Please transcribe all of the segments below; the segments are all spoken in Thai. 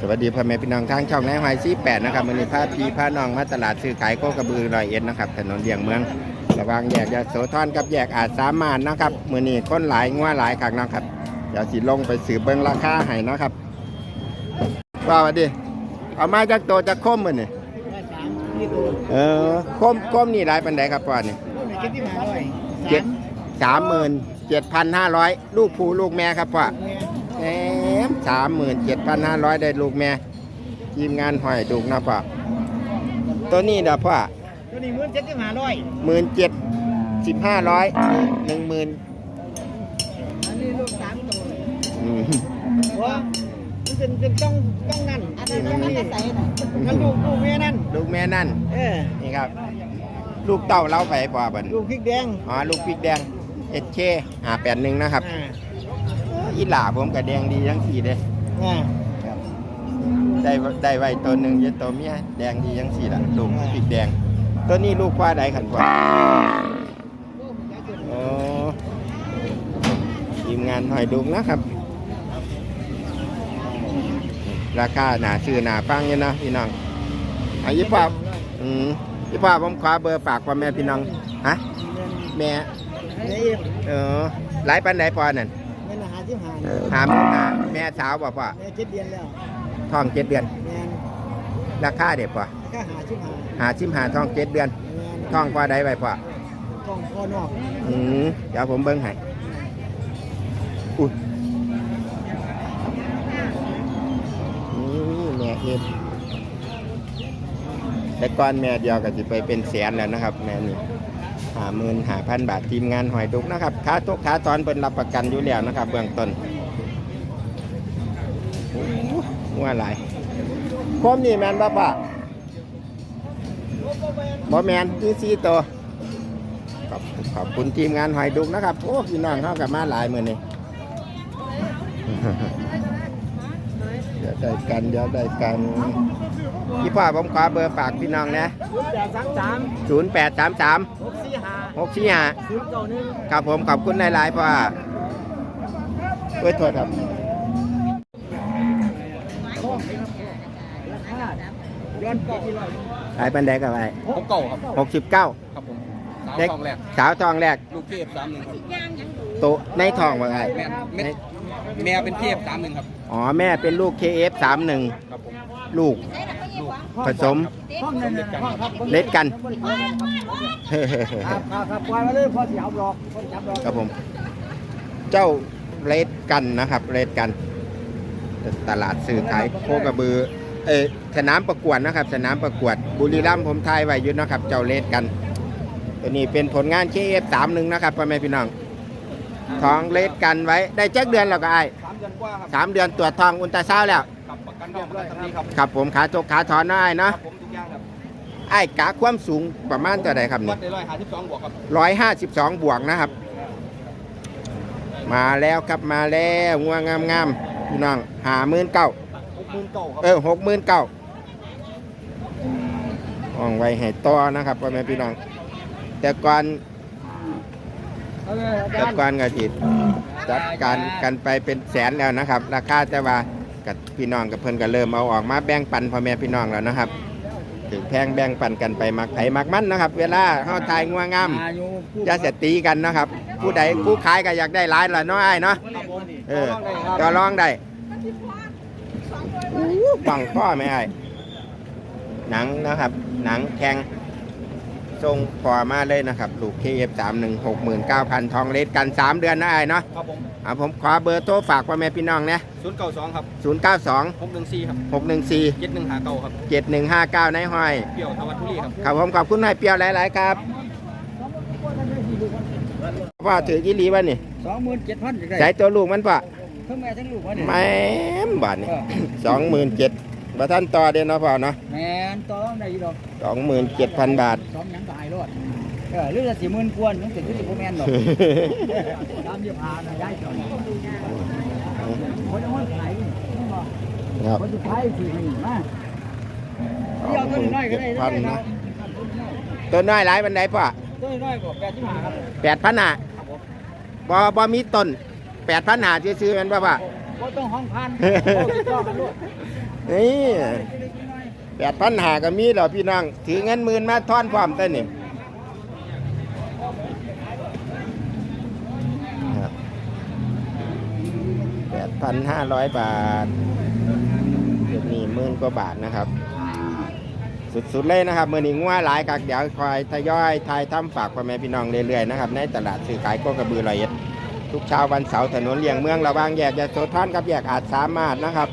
สวัสดีพ่อแม่พี่น้องทางช่องนายหอยซีแปดนะครับมือนี้พาพี่พาน้องมาตลาดซื้อขายโคกระบือรอยเอ็ดนะครับถนนเลียงเมือง ระหว่างแยกยโสธรกับแยกอาจสามานนะครับมือนี้คนหลายงัวหลายคักนะครับเดี๋ยวสิลงไปสืบเบิ้งราคาให้นะครับว่าสวัสดีเอามาจากโตจากคมมือนี่ว่าสามนี่ตัวเออคมคมนี่หลายปันไดครับพ่อนี่พวกไหนเก็บที่มาด้วยเจ็ดสามหมื่นเจ็ดพันห้าร้อยลูกผู้ลูกแม่ครับพ่อแหม สามหมื่นเจ็ดพันห้าร้อยได้ลูกแม่ทีมงานหอยดุกนะพ่อตัวนี้เด้อพ่อตัวนี้หมื่นเจ็ดที่มาด้วยหมื่นเจ็ดสิบห้าร้อยหนึ่งหมื่นอันนี้ลูกสามตัวอืมว่ามันเป็นเป็นต้องต้องนั่นอันนั้นต้องนี่ใส่น่ะมันลูกลูกแม่นั่นลูกแม่นั่นเออนี่ครับ ลูกเต้าเล้าไปพ่อบันลูกพริกแดงอ๋อลูกพริกแดงเอชเคอ่าแปดหนึ่งนะครับ อ่าอีหล่าผมกับแดงดีทั้งสี่เลยอ่าได้ได้ไว้ตัวหนึ่งเยอะตัวเมียแดงดีทั้งสี่ละลูกพริกแดง ตัวนี้ลูกว่าใดขันพ่อโอ้ทีมงานหอยดุกนะครับ ราคาหนาชื่อหนาฟังอยู่นะพี่น้องอายุพ่ออืมพี่พ่อผมขอเบอร์ฝากพ่อแม่พี่น้องฮะแม่เนี่ยเอ็มเออหลายปันไหนพอนั่น เงินอาหารที่หาหามหาแม่สาวบ่พ่อแม่เจ็ดเดือนแล้วท้องเจ็ดเดือน แม่ราคาเด็ดพ่อก็หาที่หาหาชิมหาท้องเจ็ดเดือน แม่ท้องพอใดไว้พ่อ กองพ่อนอกอืมเดี๋ยวผมเบิ้งให้อุ้ยนี่แม่เอ็ดแต่ก่อนแม่เดียวก็จะไปเป็นแสนแล้วนะครับ แม่นี่ หาหมื่นหาพันบาททีมงานหอยดุกนะครับขาตกขาตอนเป็นรับประกันอยู่แล้วนะครับ เบื้องต้นโอ้โหว่าหลายคมนี่แมนบ่ป่ะบ่แมนที่สี่ตัวขอบขอบคุณทีมงานหอยดุกนะครับ โอ้พี่น้องเข้ากับมาหลายมือนี่เดี๋ยวได้กันเดี๋ยวได้กัน พี่พ่อผมขอเบอร์ฝากพี่น้องนะศูนย์แปดสามสามศูนย์แปดสามสามหกสี่ห้าหกสี่ห้าศูนย์เก้าหนึ่งครับผมขอบคุณหลายๆพ่อเอ้ยโทษครับราคาย้อนกลับที่ร้อยหลายปันไดกับไปหกเก่าครับ หกสิบเก้าครับผมสาวเด็กทองแรก สาวทองแรกลูกเทพสามหนึ่งครับโตะในทองว่าไงแม่แม่แม่เป็นเทพสามหนึ่งครับ อ๋อ แม่เป็นลูก KF 3 1 ครับผมลูกลูก ผสมห้องนั่นน่ะห้องครับเล็ดกัน ครับครับครับปล่อยมาเลยพอสิเอาหลอกคนจับหลอกครับผม เจ้าเลดกันนะครับเลดกัน ตลาดสื่อขายโคกระบือ เออสนามประกวดนะครับ สนามประกวดบุรีรัมย์ผมทายไว้อยุทนะครับ เจ้าเลดกันตัวนี้เป็นผลงานเคเอฟสามหนึ่งนะครับพ่อแม่พี่น้องทองเลดกันไว้ได้แจ็คเดือนแล้วก็ไอ้สามเดือนกว่าครับสามเดือนตรวจทองอุลตราซาวด์แล้ว กับประกันทองประกันตำหนี้ครับครับผมขาตกขาถอนได้คเนาะรับผมทุกอย่างครับไอ้กะความสูงประมาณเท่าไหร่ครับวันี่ดได้ร้อยห้าสิบสองบวกครับร้อยห้าสิบสองบวกนะครับ มาแล้วครับมาแล้วงัวงามงามๆพี่น้องหาหมื่นเก้า หกหมื่นเก่าครับเออหกหมื่นเก้าห้องไว้ให้ต่อนะครับพ่อแม่พี่น้อง แต่ก่อนเอาเลยอาแต่จารย์ก่อนก็จิจัดการกันไปเป็นแสนแล้วนะครับ ราคาแต่ว่า กับพี่น้องกับเพิ่อนก็เริ่มเอาออกมาแบ่งปันพ่อแม่พี่น้องแล้วนะครับถึงแพงแบ่งปันกันไปมักไผมักมันนะครับ เวลาเฮาทายงัวงามอย่าเสียตีกันนะครับ ผู้ใดผู้ขายก็อยากได้หลายละเน้อยเนาะเออต่อรองได้ครับก็ลองได้อู้ปังพ่อไหมไอ้หนังนะครับ หนังแข็งทรงพอมาเลยนะครับ ลูก KF 3 1 6 9 0 0 0ทองเลดกัน 3 เดือนนะไอ้เนาะ ครับผม อ่าผมขอเบอร์โทรฝากพ่อแม่พี่น้องนะศูนย์เก้าสองครับ092หกหนึ่งสี่ครับ614เจ็ดหนึ่งหาเก่าครับ7159ในห้อยเปรี้ยวทวัดทุรีครับครับผมขอบคุณนายเปียวหลาย ๆ ครับว่าถือกี่ลีบ้านี่สองหมื่นเจ็ดพันจะได้ใส่ตัวลูกมันปะทั้งแม่ทั้งลูกวะเนี่ยแม่มบาทนี่สองหมื่นเจ็ดบาท่านต่อเดียวเนาะพ่อเนาะแม่นต่อได้อยู่ดอกสองหมื่นเจ็ดพันบาทสองหยังตายรอด เออหรือจะสีมื่นกวนนั่นคือที่ผมแมนหรอกตเยียบพาได้จอดคนจะมันขายคนสุดท้ายสี่หมื่นมาเดี๋ตัวน้อยก็ได้ตันน้อยตัวน้อยหลายบันไดป่ะตัวน้อยก็แปดที่หาครับแปดพันหาบอบอมีต้นแปดพันหาซื้อมันป่ะป่ะก็ต้องห้องพันนี่แปดพันหาก็มีเหรอพี่น้องถือเงินหมื่นมาท่อนความได้เนี่ย 7,500 บาทเดี๋ยวนี้หมื่นกว่าบาทนะครับ สุดๆเลยนะครับเมื่อนี้งัวหลายกักเดี๋ยวคอยทยอยทายทำฝากพ่อแม่พี่น้องเรื่อยๆนะครับในตลาดซื้อขายโคกระบือลอยเอ็ดทุกเช้าวันเสาร์ถนนเลี่ยงเมืองระวางแยกยาโซท่านกับแยกอาจสามารถนะครับ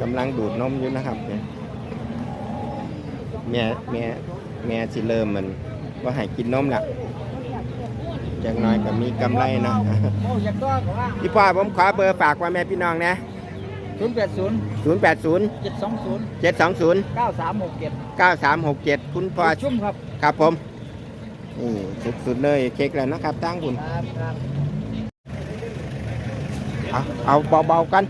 กำลังดูดนมอยู่นะครับแม่แม่แม่สิเริ่มมันว่าให้กินนมละ จากหน้อยก็มีกำไรนะโอ้ยอยากตัวก็ว่าพี่พ่อผมขอเบอร์ฝากพ่อแม่พี่น้องนะ ศูนย์แปดศูนย์0 8 0 เจ็ดสองศูนย์7 2 0 เก้าสามหกเจ็ด9 3 6 7 คุณพ่อชุ่มครับครับผมนี่สุดๆเลยเค้กแล้วนะครับตั้งคุณ ครับครับเอาเอาเบาๆกัน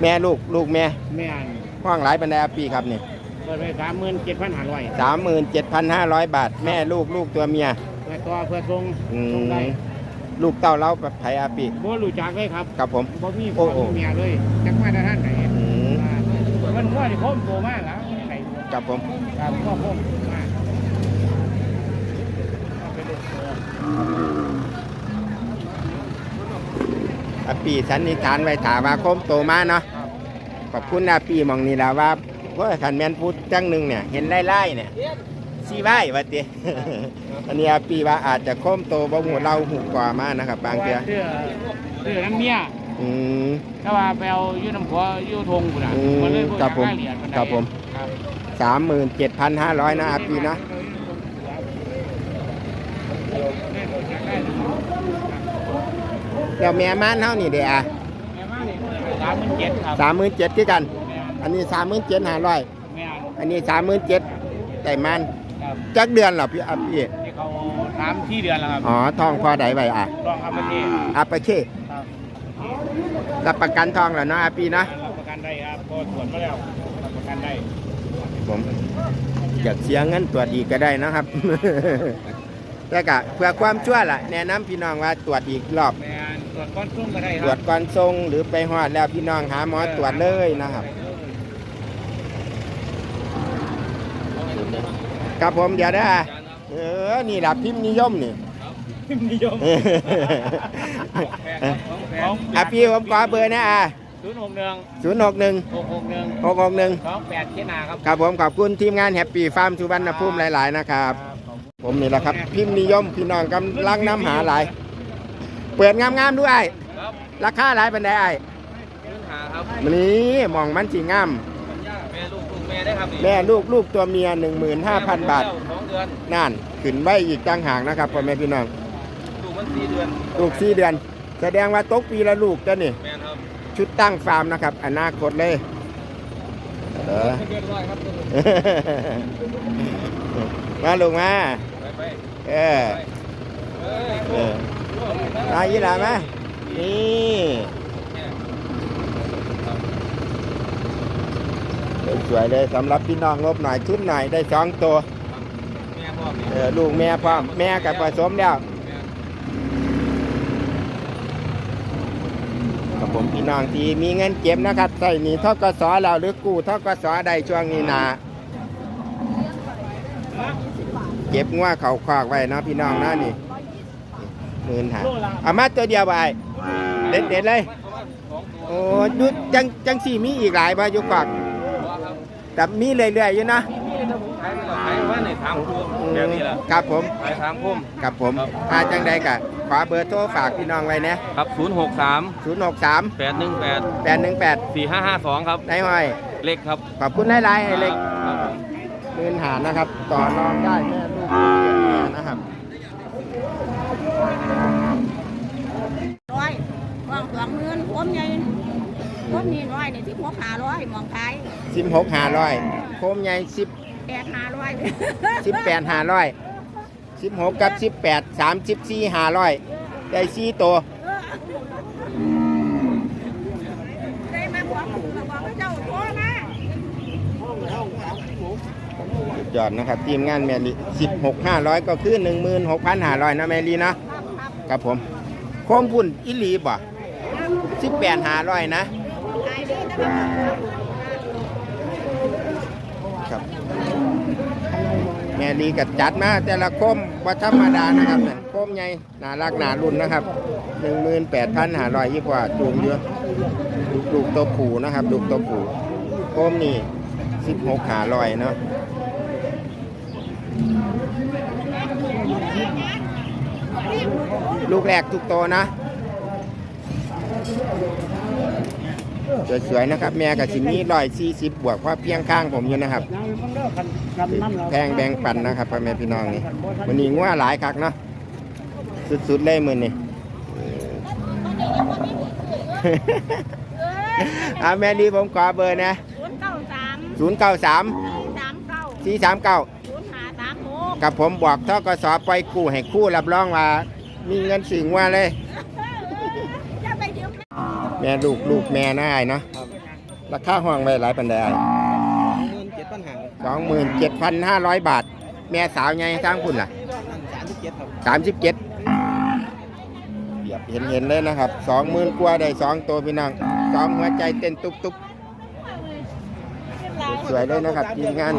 แม่ลูกลูกแม่แม่นห้องหลายบรรดาปีครับนี่เปิดไปสามหมื่นเจ็ดพันห้าร้อยสามหมื่นเจ็ดพันห้าร้อยบาท แม่ลูกลูกตัวเมีย เพื่อตัวเพื่อทรงอืทรงได้มลูกเต้าเล้าแบบไผอาปีบ่รู้จักเลยครับครับผม บ่มีโอ้พ่อโอ้ มีเมียเลยจักมาแต่ท่านไหนอืมอ่ามันว่าที่ผมโตมากแล้วไหนครับผมครับก็ผมมากอาปีสันนิษฐานไว้ถาว่าคมโตมาเนาะขอบคุณอาปีหมองนี่แล้วว่าว่าขันแมนพูดจังหนึ่งเนี่ย เห็นไล่ๆเนี่ย ซีไว้วัดเดีอันนี้อาปีว่าอาจจะคมโตบ่หูเราหูกว่ามานะครับ บางเทีเสื้อเสื้อน้ำเมียอืม ถ้าว่าไปเอาอยู่น้ำขัวอยู่ทงพุ่นน่ะอืมมันเลยบ่ครับผมอยากได้เหรียญปานใดครับผม ครับสามหมื่นเจ็ดพันห้าร้อยนะอาปีนะ เดี๋ยวแม่ม่านเท่านี่เดียวแม่มานี่สามหมื่นเจ็ดครับสามหมื่นเจ็ดคือกัน แม่นอันนี้สามหมื่นเจ็ดห้าร้อย แม่นอันนี้สามหมื่นเจ็ดแต่มัน ครับจักเดือนเหรอพี่อาปีที่เขาสามที่เดือนแล้วครับอ๋อทองพอใดไว้อะรองอัปเทศอาปาเช่ครับรับประกันทองแล้วเนาะอาปีนะรับประกันได้ครับพอตรวจมาแล้วรับประกันได้ผมอยากเสียเงินตรวจอีกก็ได้นะครับแต่ก็เพื่อความชั่วล่ะแนะนำพี่น้องว่าตรวจอีกรอบแม่นตรวจก้อนซุ่มก็ได้คตรวรัจบก่อนทรงหรือไปหอดแล้วพี่น้องหาหมอตรวจเลยนะครับ ครับผมเดี๋ยวได้อเออ นี่แหละพิมพ์นิยมนี่นิยมอะพี่ผมขอเบอร์นะอะศูนย์หกหนึ่งศูนย์หกหนึ่งหกหกหนึ่งหกหกหนึ่งสองแปดเจ็ดนาครับครับผมขอบคุณทีมงานแฮปปี้ฟาร์มสุวรรณภูมิหลาย ๆ นะครับ ผมนี่แหละครับ พิมพ์นิยมพี่น้องกำลังน้ำหาหลาย เปิดงามๆด้วยครับราคาหลายเป็นไดไอ้พื้นหาครับมันนี้มองมันสีงามแม่ลูกลูก แม่ได้ครับนี่แม่ลูกลูกตัวเมีย 15,000 บาท สองเดือนนั่นขึ้นไว้อีกต่างหากนะครับพ่อแม่พี่น้อง ลูกมันสี่เดือนลูกสี่เดือน แสดงว่าตกปีละลูกจ้ะนี่ แม่นครับชุดตั้งฟาร์มนะครับ อนาคตเลยเออไม่เกินร้อยครับตัวนี้มาลูกมา ไปไปเออเอ้ยเออ มายี่หลามานี่ สวยๆเลยสำหรับพี่น้องงบหน่อยชุดหน่อยได้สองตัวแม่พ่อนี่เออลูกแม่พร้อมแม่กับผสมแล้วแม่กับผมพี่น้องที่มีเงินเก็บนะครับใส่หนีทกสแล้วหรือกู้ทกสใดช่วงนี้นาเก็บงัวเขาคอกไว้เนาะพี่น้องนะนี่หมื่นหาเอามาตัวเดียวไปเด็ดเด็ดๆเลยประมาณสองตัวโอ้ยุดจังจังสี่มีอีกหลายบ่อยู่คอกครับ แต่มีเรื่อยๆอยู่นะขายไปแล้วขายว่าในทางพุ่มแบบนี้แหละครับผมขายทางพุ่มครับผมครับถ้าจังใดกะขอเบอร์โทรฝากพี่น้องไว้นะครับศูนย์หกสาม0 6 3แปดหนึ่งแปด8 1 8สี่ห้าห้าสองครับนายห้อยเล็กครับขอบคุณหลายๆไอ้เล็กครับผมเงินหานะครับ ต่อรองได้แม่ลูกเจ็ดแม่นะครับ ร้อยว่างสองหมื่นผมใหญ่ ผมนี่ร้อยนี่ที่หัวขาร้อยมองขายสิบหกหาร้อยโคมใหญ่สิบแปดห้าร้อยสิบแปดหาร้อยสิบหกกับสิบแปดสามสิบสี่หาร้อยได้สี่ตัวได้มาบอกบอกให้เจ้าโทรมาสุดยอดนะครับทีมงานแมรี่สิบหกห้าร้อยก็คือหนึ่งหมื่นหกพันหาร้อยนะแมรี่นะครับครับครับผมคมพุ่นอิลีบ่สิบแปดหาร้อยนะขายดีแต่ว่า ครับแม่ลีกัดจัดมาแต่ละคมว่าธรรมดานะครับนั่นคมใหญ่หนารักหนารุ่นนะครับหนึ่งหมื่นแปดพันหารอยยี่กว่าจูงเยอะลูกตัวผูนะครับลูกตัวผูคมนี่สิบหกหาร้อยเนาะลูกแรกทุกโตวนะ สวยๆนะครับ แม่กับชิ้นนี้ร้อยสี่สิบบวกเพราะเพียงข้างผมอยู่นะครับยังมันเด้อคันคันนั้นเราแพงแบ่งปันนะครับพ่อแม่พี่น้องนี่วันนี้งัวหลายคักเนาะสุดๆเลยมือนี่อาแม่ดีผมขอเบอร์นะศูนย์เก้าสาม0 9 3สามเก้า4 3 9ศูนย์ห้าสามหกกับผมบอกทกสปล่อยกู้ให้คู่รับรองว่ามีเงินสิ่งว่าเลยจะไปยืม แม่ลูกลูกแม่น่าอายเนาะราคาห้องไว้หลายปันไดอ้ายเงินเจ็ดปัญหาสองหมื่นเจ็ดพันห้าร้อยบาท แม่สาวไงทางคุณล่ะสามสิบเจ็ดครับสามสิบเจ็ดเบียบเห็นเห็นเลยนะครับสองหมื่นกว่าได้สองตัวพี่น้องสองหัวใจเต้นตุบตุบสวยเลยนะครับทีมงาน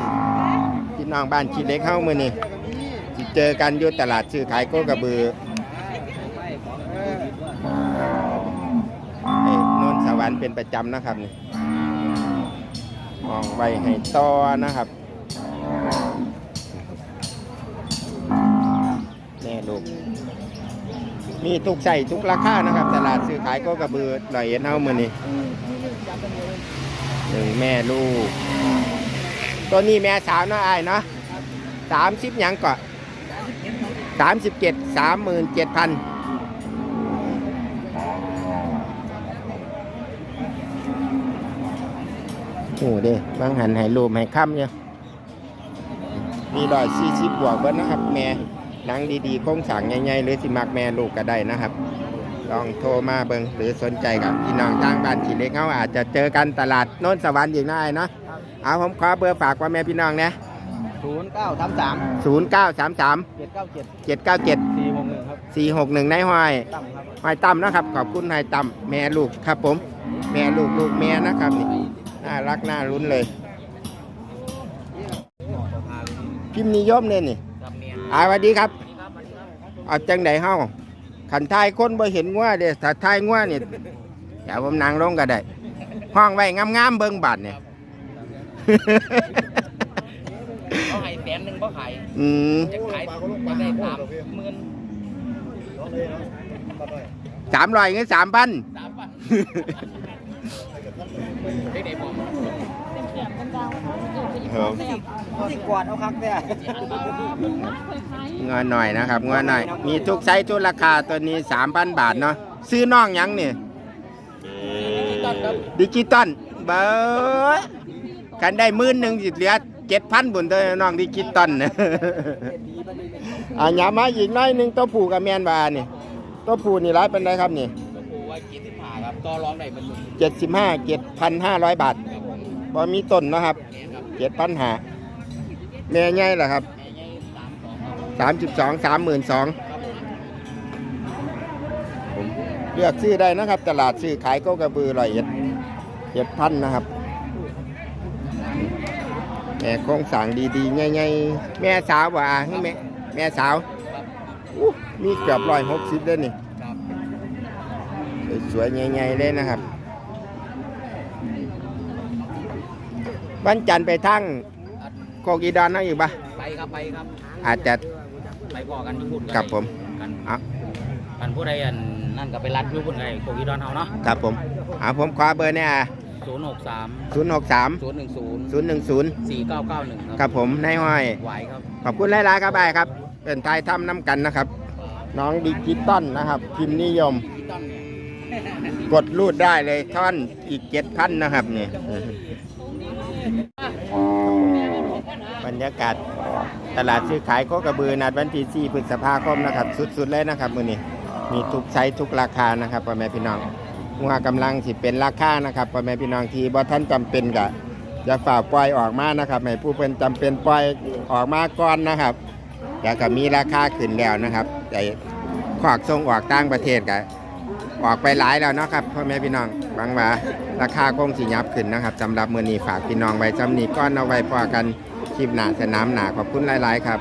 พี่น้องบ้านชีเล็กเข้ามือนี่สิเจอกันอยู่ตลาดซื้อขายโคกระบือเอ้ย นนเป็นประจำนะครับนี่มองไว้ให้ต่อนะครับแน่ลูก มีทุกใส่ทุกราคานะครับ ตลาดซื้อขายก็กระเบือลอยเอ็นเฮามือนี่หนึ่งแม่ลูก ตัวนี้แม่สาวเนาะไอ้ายเนาะสามสิบยังก่อนสามสิบเจ็ดสามหมื่นเจ็ดพัน โอ้เด้บางหันให้รูปให้ค่ำเนี่ยมีรอยสี่สิบบวกเบิ้นะครับ แม่หนังดีๆโค้งสร้างใหญ่ๆหรือสิมักแม่ลูกก็ได้นะครับลองโทรมาเบิงหรือสนใจกับพี่น้องทางบ้านขีเล็กเขาอาจจะเจอกันตลาดโน้นสวรรค์อีกนะไอ้เนาะเอาผมขอเบอร์ฝากว่าแม่พี่น้องนะศูนย์เก้าสามสามศูนย์เก้าสามสามเจ็ดเก้าเจ็ดเจ็ดเก้าเจ็ดสี่หกหนึ่งครับสี่หกหนึ่งในห้อยต่ำครับห้อยตั้มนะครับขอบคุณนายตั้มแม่ลูกครับผม แม่ลูกลูกแม่นะครับนี่ น่ารักน่ารุ้นเลยพิมพ์นิยมเนี่ยนี่ครับเมียอาสวัสดีครับเอาจังไดเฮาขันทายคนบ่เห็นงัวเด้ถ้าทายงัวนี่เดี๋ยวผมนั่งลงก็ได้ ห้องไว้งามๆเบิ่งบัดเนี่ยเขาให้แสนหนึ่งเขาขายอืมจะขายจะได้สามหมื่นสามร้อยเงินสามพันสามพัน ได้ไหนบอกที่กวาดเอาคักเนี่ยงอนหน่อยนะครับงอนหน่อย มีทุกไซส์ทุกราคาตัวนี้สามพันบาทเนาะซื้อน้องยังเนี่ต้นครับดิจิตอลเบอร์กันได้มื่นหนึ่งสิเหลือเจ็ดพันบุญตัวน้องดิจิตอลนะอ่าหยามาอีกน้อยหนึ่งตัวผูกับแมนบานี่ตัวผูนี่ร้ายเป็นไรครับนี่ ต่อรองได้มื่นเจ็ดสิบห้าเจ็ดพันห้าร้อยบาทพอมีต้นนะครับเจ็ดพันหาแม่ใหญ่เหรอครับสามสิบสองสามหมื่นสองผมเลือกซื้อได้นะครับ ตลาดซื้อขายก็กระบือร้อยเอ็ดเจ็ดพันนะครับแม่คงสร้างดีๆใหญ่ๆแม่สาวว่าแม่แม่สาวมีเกือบร้อยหกสิบเลยนี่ สวยๆใหญ่ๆเลยนะครับ วันจันทร์ไปทั้งอันโคกอีดอนนั่งอีกปะไปครับไปครับ อาจจะไปพอกันที่พูดกันครับผมกันอะกันผู้ใดอันนั่นก็ไปรัดอยู่พุ่นไงโคกิดอนเฮาเนาะครับผมเอาผมขอเบอร์เนี่ยศูนย์หกสามศูนย์หกสามศูนย์หนึ่งศูนย์ศูนย์หนึ่งศูนย์สี่เก้าเก้าหนึ่งคครับผมนายห้อยไหวครับขอบคุณหลายๆครับบายครับเป็นทายถ้ำน้ำกันนะครับ น้องดิจิตอลนะครับพิมพ์นิยมพี่ต้นเนี่ย กดรูดได้เลยท่อนอีกเจ็ดพันนะครับเนี่ยบรรยากาศตลาดซื้อขายโคกระบือนัดวันที่4พฤษภาคมนะครับ สุดๆเลยนะครับมือนี้มีทุกไซส์ทุกราคานะครับพ่อแม่พี่น้องงัวกำลังสิเป็นราคานะครับพ่อแม่พี่น้องที่บ่ท่านจำเป็นกะจะฝากปล่อยออกมานะครับให้ผู้เป็นจำเป็นปล่อยออกมาก่อนนะครับแล้วก็มีราคาขึ้นแล้วนะครับแต่ขวากส่งออกต่างประเทศกะ ออกไปหลายแล้วเนาะครับพ่อแม่พี่น้องบางว่าราคาคงสิยับขึ้นนะครับสำหรับมือนี้ฝากพี่น้องไว้จำนี้ก้อนเอาไว้พอกันคลิปหนาสนามหนาขอบคุณหลาย ๆ ครับ